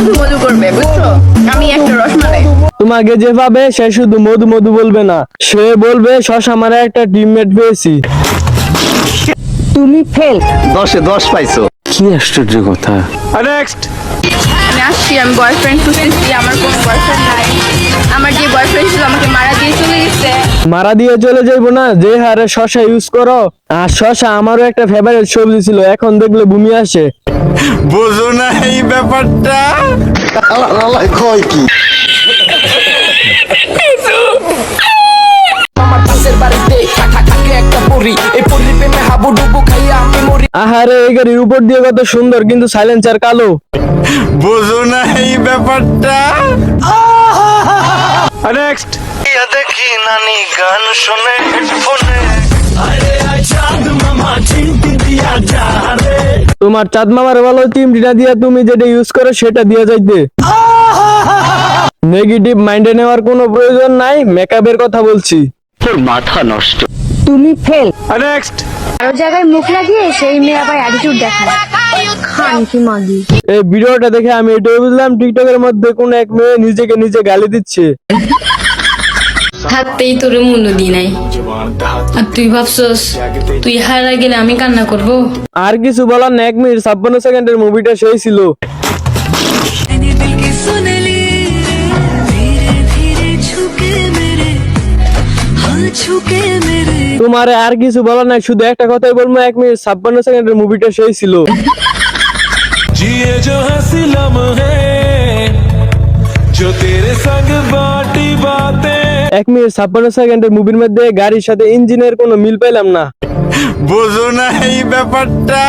মধু মধু করবে বুঝছ? আমি একটা রসমালাই তোমাকে যে পাবে সে শুধু মধু মধু বলবে না সে বলবে শশা মারা একটা টিমমেট পেয়েছি। তুমি ফেল। দশে দশ পাইছো। কি আশ্চর্য কথা। নেক্সট আমি আসছি আমি বয়ফ্রেন্ড খুঁজতেছি আমার কোনো বয়ফ্রেন্ড নাই। আমার যে বয়ফ্রেন্ড ছিল আমাকে মারা দিয়ে চলে গেছে। মারা দিয়ে চলে যাইবো না যে হারে শশা ইউজ করো। আর শশা আমারও একটা ফেভারিট সবজি ছিল এখন দেখলে ভূমি আসে। বোঝো না এই ব্যাপারটা। কয় কি আহারে এই গাড়ির উপর দিয়ে কত সুন্দর কিন্তু সাইলেন্সার কালো। বোঝো না এই ব্যাপারটা। নেক্সট দেখি নানি গান শুনে হেডফোনে। তোমার চাঁদ মামার ভালো চিমটিটা দিয়ে তুমি যেটা ইউজ করো সেটা দিয়ে যাইতে। নেগেটিভ মাইন্ডে নেওয়ার কোনো প্রয়োজন নাই মেকআপের কথা বলছি। তোর মাথা নষ্ট। তুমি ফেল নেক্সট কারও জায়গায় মুখ লাগিয়ে সেই মেয়ে আবার অ্যাটিটিউড দেখায়। খান কি মাগি। এই ভিডিওটা দেখে আমি এটাই বুঝলাম টিকটকের মধ্যে কোন এক মেয়ে নিজেকে নিজে গালি দিচ্ছে। থাকতেই তোর মূল্য দি নাই। আর তুই ভাবছস তুই হারা গেলে আমি কান্না করব আর কিছু বলার না এক মিনিট ছাপ্পান্ন সেকেন্ডের মুভিটা সেই ছিল তোমার আর কিছু বলার নাই শুধু একটা কথাই বলবো এক মিনিট ছাপ্পান্ন সেকেন্ডের মুভিটা সেই ছিল जिए जो हंसी लम्हे जो तेरे संग बाटी बातें এক মিনিট ছাপ্পান্ন সেকেন্ডের মুভির মধ্যে গাড়ির সাথে ইঞ্জিনের কোনো মিল পাইলাম না। বোঝো না এই ব্যাপারটা।